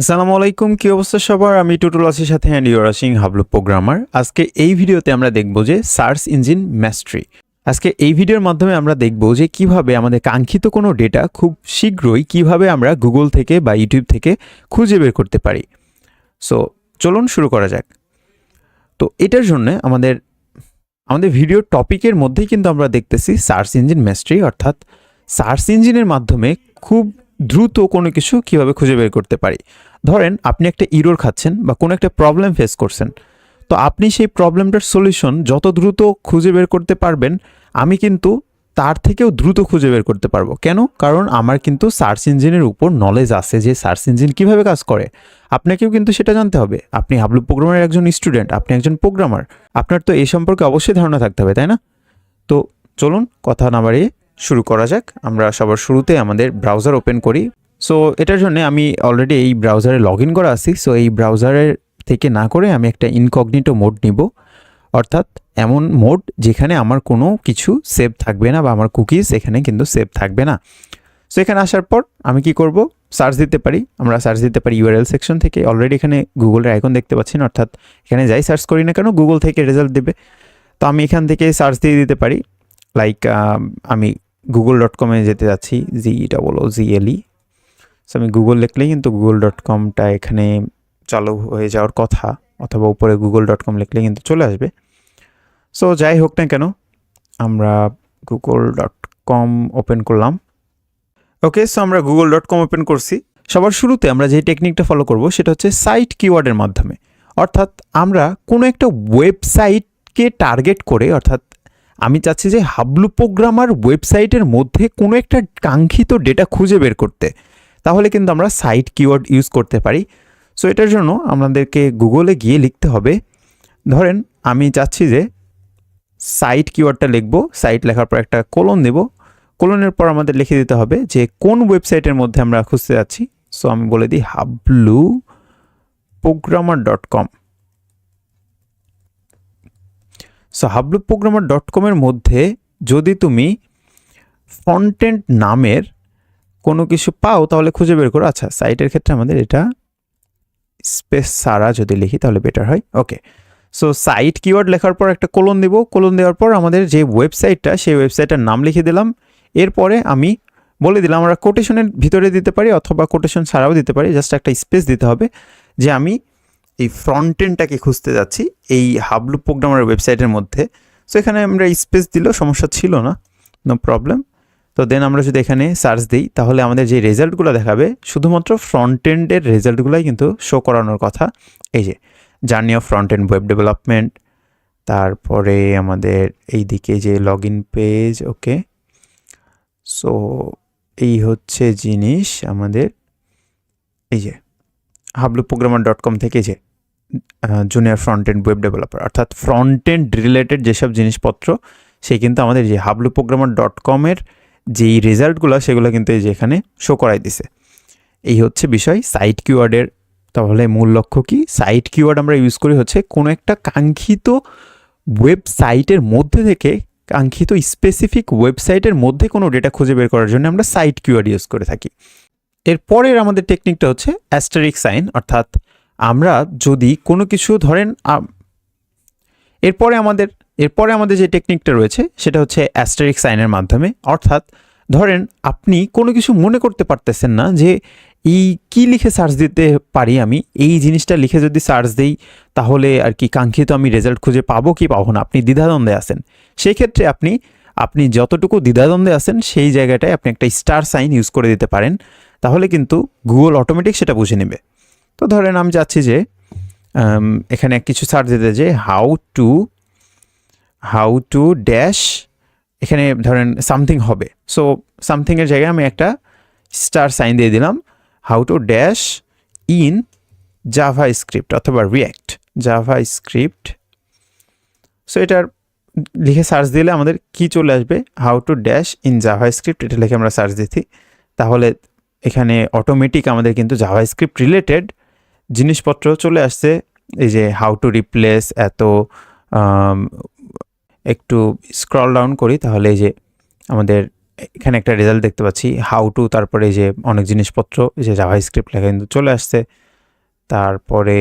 আসসালামু আলাইকুম, কি অবস্থা সবার? আমি টুটুল আসির সাথে and your sing Hablu programmer আজকে এই ভিডিওতে আমরা দেখব যে সার্চ ইঞ্জিন ম্যাস্ট্রি। আজকে এই ভিডিওর মাধ্যমে আমরা দেখব যে কীভাবে আমাদের কাঙ্ক্ষিত কোনো ডেটা খুব শীঘ্রই কীভাবে আমরা গুগল থেকে বা ইউটিউব থেকে খুঁজে বের করতে পারি। সো চলুন শুরু করা যাক। তো এটার জন্য আমাদের আমাদের ভিডিওর টপিকের মধ্যেই কিন্তু আমরা দেখতেছি সার্চ ইঞ্জিন ম্যাস্ট্রি, অর্থাৎ সার্চ ইঞ্জিনের মাধ্যমে খুব দ্রুত কোনো কিছু কীভাবে খুঁজে বের করতে পারি? ধরেন, আপনি একটা ইরোর খাচ্ছেন বা কোনো একটা প্রবলেম ফেস করছেন। তো আপনি সেই প্রবলেমটার সলিউশন যত দ্রুত খুঁজে বের করতে পারবেন, আমি কিন্তু তার থেকেও দ্রুত খুঁজে বের করতে পারব। কেন? কারণ আমার কিন্তু সার্চ ইঞ্জিনের উপর নলেজ আছে যে সার্চ ইঞ্জিন কীভাবে কাজ করে। আপনাকেও কিন্তু সেটা জানতে হবে। আপনি হাবলু প্রোগ্রামের একজন স্টুডেন্ট আপনি একজন প্রোগ্রামার আপনার তো এই সম্পর্কে অবশ্যই ধারণা থাকতে হবে, তাই না? তো চলুন, কথা না বাড়িয়ে শুরু করা যাক। আমরা সবার শুরুতে আমাদের ব্রাউজার ওপেন করি। সো এটার জন্য আমি অলরেডি এই ব্রাউজারে লগ ইন করা আছি। সো এই ব্রাউজারের থেকে না করে আমি একটা ইনকগনিটো মোড নিব। অর্থাৎ এমন মোড যেখানে আমার কোনো কিছু সেভ থাকবে না বা আমার কুকিজ এখানে কিন্তু সেভ থাকবে না। সো এখানে আসার পর আমি কি করব? সার্চ দিতে পারি। আমরা সার্চ দিতে পারি ইউআরএল সেকশন থেকে। অলরেডি এখানে গুগলের আইকন দেখতে পাচ্ছেন। অর্থাৎ এখানে যাই সার্চ করি না কেন গুগল থেকে রেজাল্ট দেবে। তো আমি এখান থেকে সার্চ দিয়ে দিতে পারি। লাইক আমি গুগল ডট কমে যেতে যাচ্ছি G double O G so আমি গুগল লিখলেই কিন্তু গুগল ডট কমটা এখানে চালু হয়ে যাওয়ার কথা, অথবা উপরে গুগল ডট কম লিখলে কিন্তু চলে আসবে। সো যাই হোক না কেন, আমরা গুগল ডট কম ওপেন করলাম। ওকে সো আমরা গুগল ডট কম ওপেন করছি। সবার শুরুতে আমরা যে টেকনিকটা ফলো করব, সেটা হচ্ছে সাইট কিওয়ার্ডের মাধ্যমে। অর্থাৎ আমরা কোনো একটা ওয়েবসাইটকে টার্গেট করে, অর্থাৎ আমি চাচ্ছি যে হাবলু প্রোগ্রামার ওয়েবসাইটের মধ্যে কোনো একটা কাঙ্ক্ষিত ডেটা খুঁজে বের করতে। তাহলে কিন্তু আমরা সাইট কিওয়ার্ড ইউজ করতে পারি। সো এটার জন্য আমাদেরকে গুগলে গিয়ে লিখতে হবে। ধরেন, আমি চাচ্ছি যে সাইট কিওয়ার্ডটা লিখব সাইট লেখার পর একটা কোলন দেব কোলনের পর আমাদের লিখে দিতে হবে যে কোন ওয়েবসাইটের মধ্যে আমরা খুঁজতে যাচ্ছি। সো আমি বলে দিই Hablu programmer dot com so Hablu programmer dot কমের মধ্যে যদি তুমি ফন্টেন্ট নামের কোনো কিছু পাও, তাহলে খুঁজে বের করো। আচ্ছা সাইটের ক্ষেত্রে আমাদের এটা স্পেস সারা যদি লিখি, তাহলে বেটার হয়। ওকে সো সাইট কিওয়ার্ড লেখার পর একটা কোলন দেব। কোলন দেওয়ার পর আমাদের যে ওয়েবসাইটটা সেই ওয়েবসাইটটার নাম লিখে দিলাম। এরপরে আমি বলে দিলাম, আমরা কোটেশনের ভিতরে দিতে পারি অথবা কোটেশন ছাড়াও দিতে পারি। জাস্ট একটা স্পেস দিতে হবে যে আমি এই ফ্রন্টেনটাকে খুঁজতে যাচ্ছি, এই হাবলু প্রোগ্রামার ওয়েবসাইটের মধ্যে। সো এখানে আমরা স্পেস দিলেও সমস্যা ছিল না নো প্রবলেম তো দেন আমরা যদি এখানে সার্চ দিই, তাহলে আমাদের যে রেজাল্টগুলো দেখাবে, শুধুমাত্র ফ্রন্ট এন্ডের রেজাল্টগুলোই কিন্তু শো করানোর কথা। এই যে journey of front end web development তারপরে আমাদের এই দিকে যে log in page okay so এই হচ্ছে জিনিস আমাদের। এই যে হাবলু প্রোগ্রামার ডট কম থেকে যে junior front end web developer অর্থাৎ ফ্রন্ট এন্ড রিলেটেড যেসব জিনিসপত্র, সে কিন্তু আমাদের যে হাবলু প্রোগ্রামার ডট কমের যেই রেজাল্টগুলো সেগুলো কিন্তু এই যে এখানে শো করাই দিছে। এই হচ্ছে বিষয় সাইট কিওয়ার্ডের তাহলে মূল লক্ষ্য কি? সাইট কিওয়ার্ড আমরা ইউজ করি হচ্ছে কোনো একটা কাঙ্ক্ষিত ওয়েবসাইটের মধ্যে থেকে কাঙ্ক্ষিত স্পেসিফিক ওয়েবসাইটের মধ্যে কোনো ডেটা খুঁজে বের করার জন্য আমরা সাইট কিওয়ার্ড ইউজ করে থাকি। এরপরের আমাদের টেকনিকটা হচ্ছে অ্যাস্টারিক সাইন অর্থাৎ আমরা যদি কোনো কিছু ধরেন এরপরে আমাদের এরপরে আমাদের যে টেকনিকটা রয়েছে, সেটা হচ্ছে অ্যাস্টারিক সাইনের মাধ্যমে। অর্থাৎ ধরেন আপনি কোনো কিছু মনে করতে পারতেছেন না যে এই কি লিখে সার্চ দিতে পারি আমি, এই জিনিসটা লিখে যদি সার্চ দিই, তাহলে আর কি কাঙ্ক্ষিত আমি রেজাল্ট খুঁজে পাবো কি পাবো না? আপনি দ্বিধাদ্বন্দ্বে আসেন সেই ক্ষেত্রে আপনি আপনি যতটুকু দ্বিধাদ্বন্দ্বে আছেন, সেই জায়গাটায় আপনি একটা স্টার সাইন ইউজ করে দিতে পারেন। তাহলে কিন্তু গুগল অটোমেটিক সেটা বুঝে নেবে। তো ধরেন আমি চাচ্ছি যে এখানে কিছু সার্চ দিতে যে how to how to dash এখানে ধরেন সামথিং হবে। সো সামথিংয়ের জায়গায় আমি একটা স্টার সাইন দিয়ে দিলাম how to dash in JavaScript অথবা রিয়্যাক্ট জাভা স্ক্রিপ্ট সো এটার লিখে সার্চ দিলে আমাদের কি চলে আসবে? How to dash in JavaScript এটা লিখে আমরা সার্চ দিচ্ছি। তাহলে এখানে অটোমেটিক আমাদের কিন্তু জাভা স্ক্রিপ্ট রিলেটেড জিনিসপত্র চলে আসছে। এই যে হাউ টু রিপ্লেস এত একটু স্ক্রল ডাউন করি তাহলে এই যে আমাদের এখানে একটা রেজাল্ট দেখতে পাচ্ছি। হাউ টু তারপরে এই যে অনেক জিনিসপত্র, এই যে জাভা স্ক্রিপ্ট লেখা কিন্তু চলে আসছে। তারপরে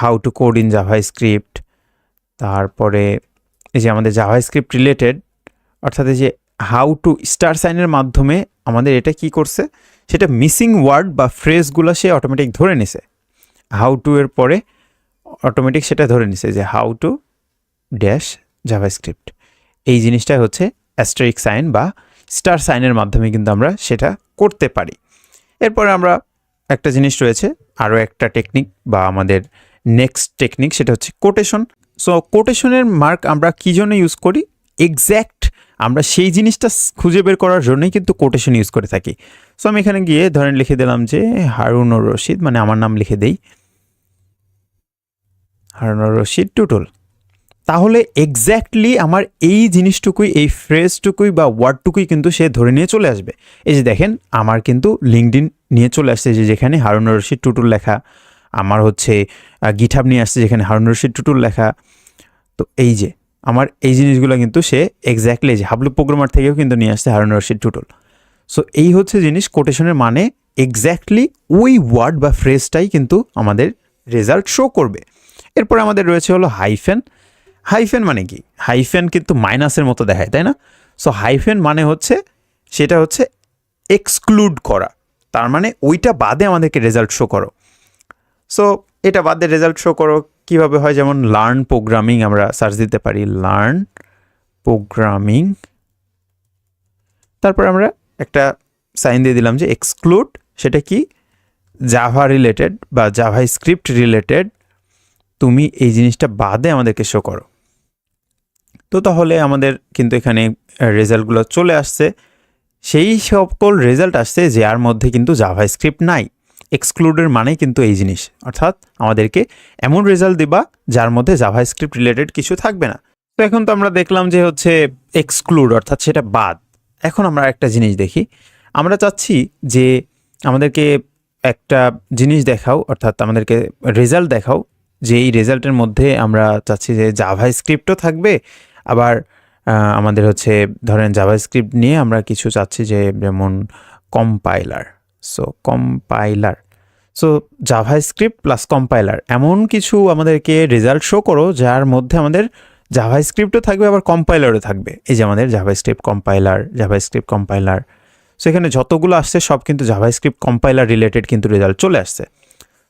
how to code in JavaScript তারপরে এই যে আমাদের জাভা স্ক্রিপ্ট রিলেটেড অর্থাৎ এই যে হাউ টু স্টার সাইনের মাধ্যমে আমাদের এটা কি করছে? সেটা মিসিং ওয়ার্ড বা ফ্রেজগুলো সে অটোমেটিক ধরে নিছে। হাউ টু এর পরে অটোমেটিক সেটা ধরে নিছে যে how to dash JavaScript এই জিনিসটাই হচ্ছে অ্যাস্টারিক সাইন বা স্টার সাইনের মাধ্যমে কিন্তু আমরা সেটা করতে পারি। এরপরে আমরা একটা জিনিস রয়েছে, আরও একটা টেকনিক বা আমাদের নেক্সট টেকনিক সেটা হচ্ছে কোটেশন সো কোটেশনের মার্ক আমরা কী জন্য ইউজ করি? এক্স্যাক্ট আমরা সেই জিনিসটা খুঁজে বের করার জন্যই কিন্তু কোটেশন ইউজ করে থাকি। সো আমি এখানে গিয়ে ধরেন লিখে দিলাম যে হারুনুর রশিদ মানে আমার নাম লিখে দেই। হারুনুর রশিদ টুটুল তাহলে এক্স্যাক্টলি আমার এই জিনিসটুকুই, এই ফ্রেজটুকুই বা ওয়ার্ডটুকুই কিন্তু সে ধরে নিয়ে চলে আসবে। এই যে দেখেন, আমার কিন্তু লিঙ্কডিন নিয়ে চলে আসছে যে যেখানে হারুনুর রশিদ টুটুল লেখা। আমার হচ্ছে গিঠাব নিয়ে আসছে যেখানে হারুনুর রশিদ টুটুল লেখা। তো এই যে আমার এই জিনিসগুলো কিন্তু সে এক্স্যাক্টলি যে হাবলু প্রোগ্রামার থেকেও কিন্তু নিয়ে আসছে হারুনুর রশিদ টুটুল সো এই হচ্ছে জিনিস কোটেশনের মানে এক্স্যাক্টলি ওই ওয়ার্ড বা ফ্রেজটাই কিন্তু আমাদের রেজাল্ট শো করবে। এরপরে আমাদের রয়েছে হলো হাইফেন হাইফেন মানে কি? হাইফেন কিন্তু মাইনাসের মতো দেখায়, তাই না? সো হাইফেন মানে হচ্ছে, সেটা হচ্ছে এক্সক্লুড করা। তার মানে ওইটা বাদে আমাদেরকে রেজাল্ট শো করো। সো এটা বাদে রেজাল্ট শো করো, কীভাবে হয়? যেমন লার্ন প্রোগ্রামিং আমরা সার্চ দিতে পারি লার্ন প্রোগ্রামিং তারপর আমরা একটা সাইন দিয়ে দিলাম যে এক্সক্লুড সেটা কি? জাভা রিলেটেড বা জাভা স্ক্রিপ্ট রিলেটেড তুমি এই জিনিসটা বাদে আমাদেরকে শো করো। তো তাহলে আমাদের কিন্তু এখানে রেজাল্টগুলো চলে আসছে। সেই সকল রেজাল্ট আসছে যার মধ্যে কিন্তু জাভা স্ক্রিপ্ট নাই। এক্সক্লুডের মানে কিন্তু এই জিনিস। অর্থাৎ আমাদেরকে এমন রেজাল্ট দিবা যার মধ্যে জাভা স্ক্রিপ্ট রিলেটেড কিছু থাকবে না। তো এখন তো আমরা দেখলাম যে হচ্ছে এক্সক্লুড অর্থাৎ সেটা বাদ। এখন আমরা একটা জিনিস দেখি। আমরা চাচ্ছি যে আমাদেরকে একটা জিনিস দেখাও, অর্থাৎ আমাদেরকে রেজাল্ট দেখাও, যে এই রেজাল্টের মধ্যে আমরা চাচ্ছি যে জাভা স্ক্রিপ্টও থাকবে। আবার আমাদের হচ্ছে ধরেন জাভা স্ক্রিপ্ট নিয়ে আমরা কিছু চাচ্ছি যে যেমন compiler so compiler so JavaScript plus compiler এমন কিছু আমাদেরকে রেজাল্ট শো করো যার মধ্যে আমাদের জাভা স্ক্রিপ্টও থাকবে, আবার কম্পাইলারও থাকবে। এই যে আমাদের JavaScript compiler JavaScript compiler so এখানে যতগুলো আসছে, সব কিন্তু জাভা স্ক্রিপ্ট কম্পাইলার রিলেটেড কিন্তু রেজাল্ট চলে আসছে।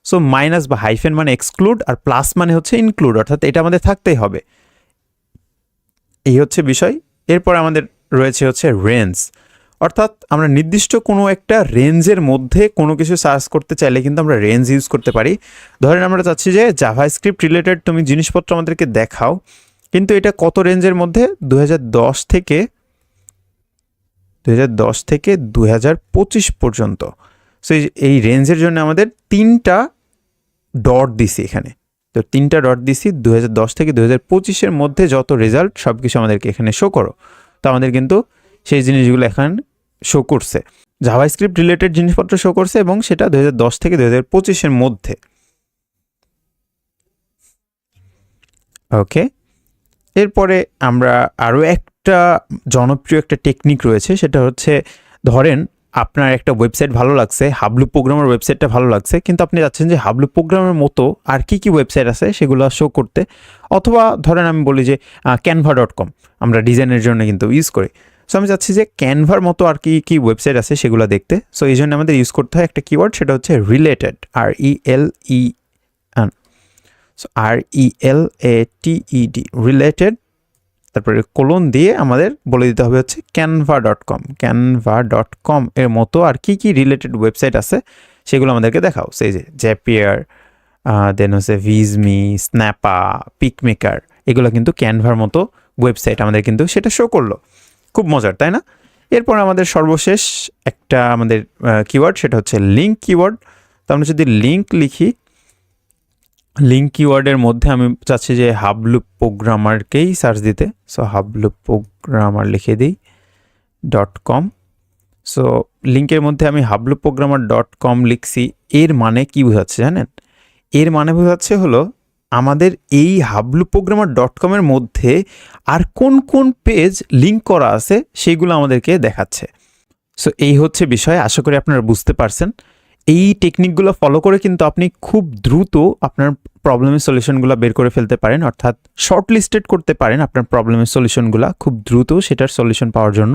সো মাইনাস বা হাইফেন মানে এক্সক্লুড আর প্লাস মানে হচ্ছে ইনক্লুড অর্থাৎ এটা আমাদের থাকতেই হবে। এই হচ্ছে বিষয়। এরপর আমাদের রয়েছে হচ্ছে রেঞ্জ অর্থাৎ আমরা নির্দিষ্ট কোনো একটা রেঞ্জের মধ্যে কোনো কিছু সার্চ করতে চাইলে কিন্তু আমরা রেঞ্জ ইউজ করতে পারি। ধরেন আমরা চাচ্ছি যে জাভা স্ক্রিপ্ট রিলেটেড তুমি জিনিসপত্র আমাদেরকে দেখাও, কিন্তু এটা কত রেঞ্জের মধ্যে? দু হাজার দশ থেকে দুহাজার দশ থেকে দুহাজার পঁচিশ পর্যন্ত। সো এই রেঞ্জের জন্য আমাদের তিনটা ডট দিছি এখানে। তো তিনটা ডট দিছি দু থেকে দু হাজার মধ্যে যত রেজাল্ট সব কিছু আমাদেরকে এখানে শো করো। তো আমাদের কিন্তু সেই জিনিসগুলো এখন শো করছে। জাভা স্ক্রিপ্ট রিলেটেড জিনিসপত্র শো করছে এবং সেটা দু হাজার দশ থেকে দু হাজার পঁচিশের মধ্যে। ওকে এরপরে আমরা আরও একটা জনপ্রিয় একটা টেকনিক রয়েছে, সেটা হচ্ছে ধরেন আপনার একটা ওয়েবসাইট ভালো লাগছে হাবলু প্রোগ্রামের ওয়েবসাইটটা ভালো লাগছে, কিন্তু আপনি চাচ্ছেন যে হাবলু প্রোগ্রামের মতো আর কি কি ওয়েবসাইট আছে সেগুলো শো করতে। অথবা ধরেন আমি বলি যে ক্যানভা ডট কম আমরা ডিজাইনের জন্য কিন্তু ইউজ করি। সো আমি চাচ্ছি যে ক্যানভার মতো আর কি কি ওয়েবসাইট আছে সেগুলো দেখতে। সো এই জন্য আমাদের ইউজ করতে হয় একটা কিওয়ার্ড সেটা হচ্ছে related R E L E so R E L A T E D related তারপরে কোলন দিয়ে আমাদের বলে দিতে হবে হচ্ছে Canva dot com Canva dot com এর মতো আর কি কি রিলেটেড ওয়েবসাইট আছে সেগুলো আমাদেরকে দেখাও। সেই যে জ্যাপিয়ার দেন হচ্ছে ভিজমি স্ন্যাপা পিকমেকার এগুলো কিন্তু ক্যানভার মতো ওয়েবসাইট আমাদের কিন্তু সেটা শো করল। খুব মজার, তাই না? এরপর আমাদের সর্বশেষ একটা আমাদের কিওয়ার্ড সেটা হচ্ছে লিঙ্ক কিওয়ার্ড তো আমরা যদি লিঙ্ক লিখি লিঙ্ক কিওয়ার্ডের মধ্যে আমি চাচ্ছি যে হাবলুপ প্রোগ্রামারকেই সার্চ দিতে। সো হাবলুপ প্রোগ্রামার লিখে দিই ডট কম সো লিঙ্কের মধ্যে আমি হাবলুপ প্রোগ্রামার ডট কম লিখছি। এর মানে কি বোঝাচ্ছে জানেন? এর মানে বোঝাচ্ছে হলো আমাদের এই হাবলু প্রোগ্রামার ডট কমের মধ্যে আর কোন কোন পেজ লিঙ্ক করা আছে সেইগুলো আমাদেরকে দেখাচ্ছে। সো এই হচ্ছে বিষয়, আশা করি আপনারা বুঝতে পারছেন। এই টেকনিকগুলো ফলো করে কিন্তু আপনি খুব দ্রুত আপনার প্রবলেমের সলিউশনগুলো বের করে ফেলতে পারেন, অর্থাৎ শর্ট লিস্টেড করতে পারেন আপনার প্রবলেমের সলিউশনগুলো খুব দ্রুত সেটার সলিউশন পাওয়ার জন্য।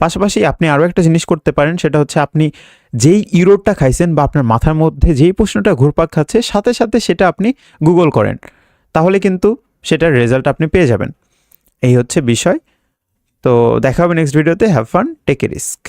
পাশাপাশি আপনি আরও একটা জিনিস করতে পারেন, সেটা হচ্ছে আপনি যেই ইউরোডটা খাইছেন বা আপনার মাথার মধ্যে যেই প্রশ্নটা ঘুরপাক খাচ্ছে, সাথে সাথে সেটা আপনি গুগল করেন। তাহলে কিন্তু সেটার রেজাল্ট আপনি পেয়ে যাবেন। এই হচ্ছে বিষয়। তো দেখা হবে নেক্সট ভিডিওতে। Have fun. Take a risk.